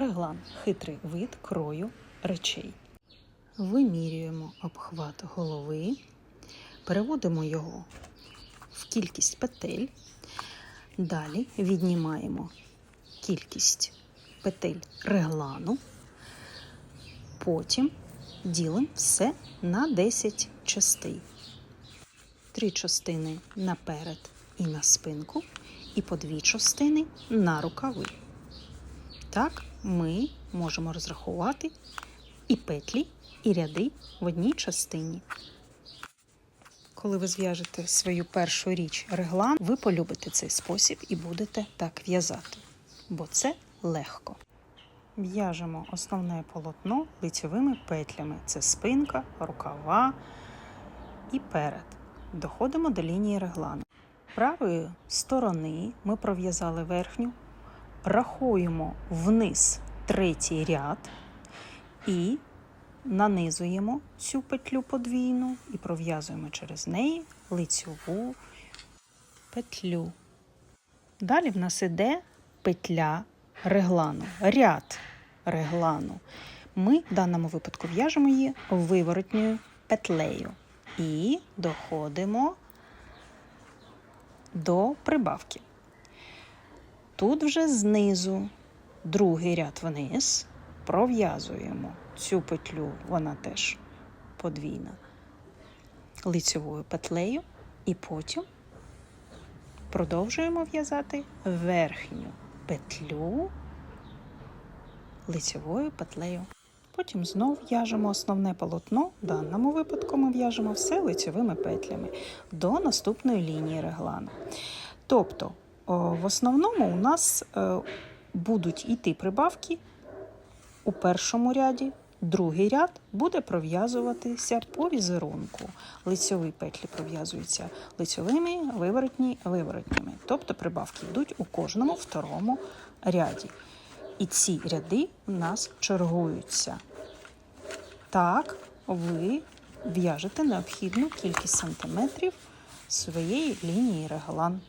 реглан хитрий вид крою речей. Вимірюємо обхват голови, переводимо його в кількість петель. Далі віднімаємо кількість петель реглану. Потім ділимо все на 10 частин. Три частини наперед і на спинку, і по дві частини на рукави. Так ми можемо розрахувати і петлі, і ряди в одній частині. Коли ви зв'яжете свою першу річ реглан, ви полюбите цей спосіб і будете так в'язати, бо це легко. В'яжемо основне полотно лицьовими петлями. Це спинка, рукава і перед. Доходимо до лінії реглану. Правої сторони ми пров'язали верхню, рахуємо вниз третій ряд і нанизуємо цю петлю подвійну і пров'язуємо через неї лицьову петлю. Далі в нас іде петля реглану, ряд реглану. Ми в даному випадку в'яжемо її виворотньою петлею і доходимо до прибавки. Тут вже знизу другий ряд вниз пров'язуємо цю петлю, вона теж подвійна, лицевою петлею, і потім продовжуємо в'язати верхню петлю лицевою петлею. Потім знов в'яжемо основне полотно. В даному випадку ми в'яжемо все лицевими петлями до наступної лінії реглану. Тобто, в основному у нас е, будуть йти прибавки у першому ряді. Другий ряд буде пров'язуватися по візерунку. Лицьові петлі пров'язуються лицьовими, виворотні, виворотніми. Тобто прибавки йдуть у кожному второму ряді. І ці ряди у нас чергуються. Так, ви в'яжете необхідну кількість сантиметрів своєї лінії реглан.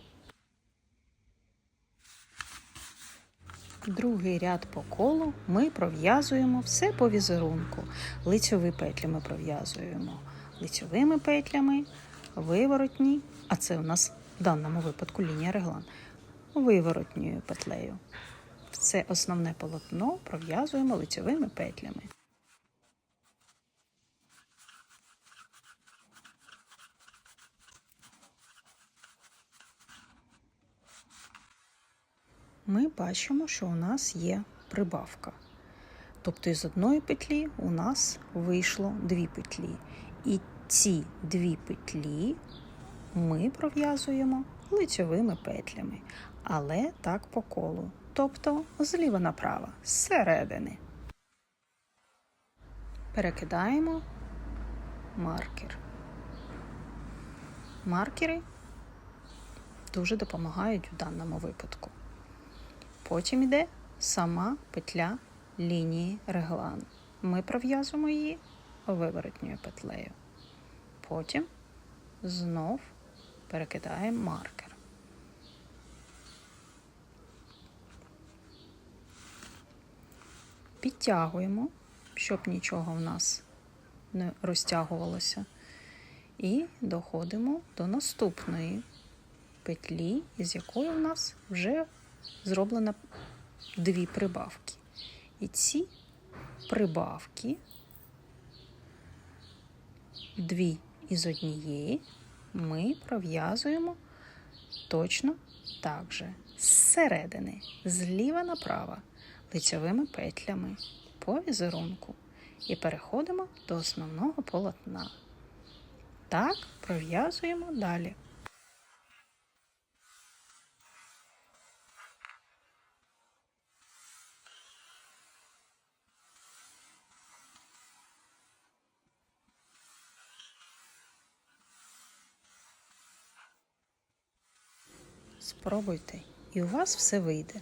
Другий ряд по колу ми пров'язуємо все по візерунку. Лицьові петлі ми пров'язуємо лицьовими петлями, виворотні, а це у нас в даному випадку лінія реглан, виворотньою петлею. Все основне полотно пров'язуємо лицьовими петлями. Ми бачимо, що у нас є прибавка. Тобто із одної петлі у нас вийшло дві петлі. І ці дві петлі ми пров'язуємо лицьовими петлями, але так по колу тобто зліва направо, зсередини. Перекидаємо маркер. Маркери дуже допомагають в даному випадку. Потім йде сама петля лінії реглану. Ми пров'язуємо її виворотньою петлею. Потім знов перекидаємо маркер. підтягуємо, щоб нічого в нас не розтягувалося. І доходимо до наступної петлі, із якої в нас вже зроблено дві прибавки. І ці прибавки, дві із однієї, ми пров'язуємо точно так же зсередини, зліва направо лицьовими петлями по візерунку і переходимо до основного полотна. Так пров'язуємо далі. Спробуйте, і у вас все вийде.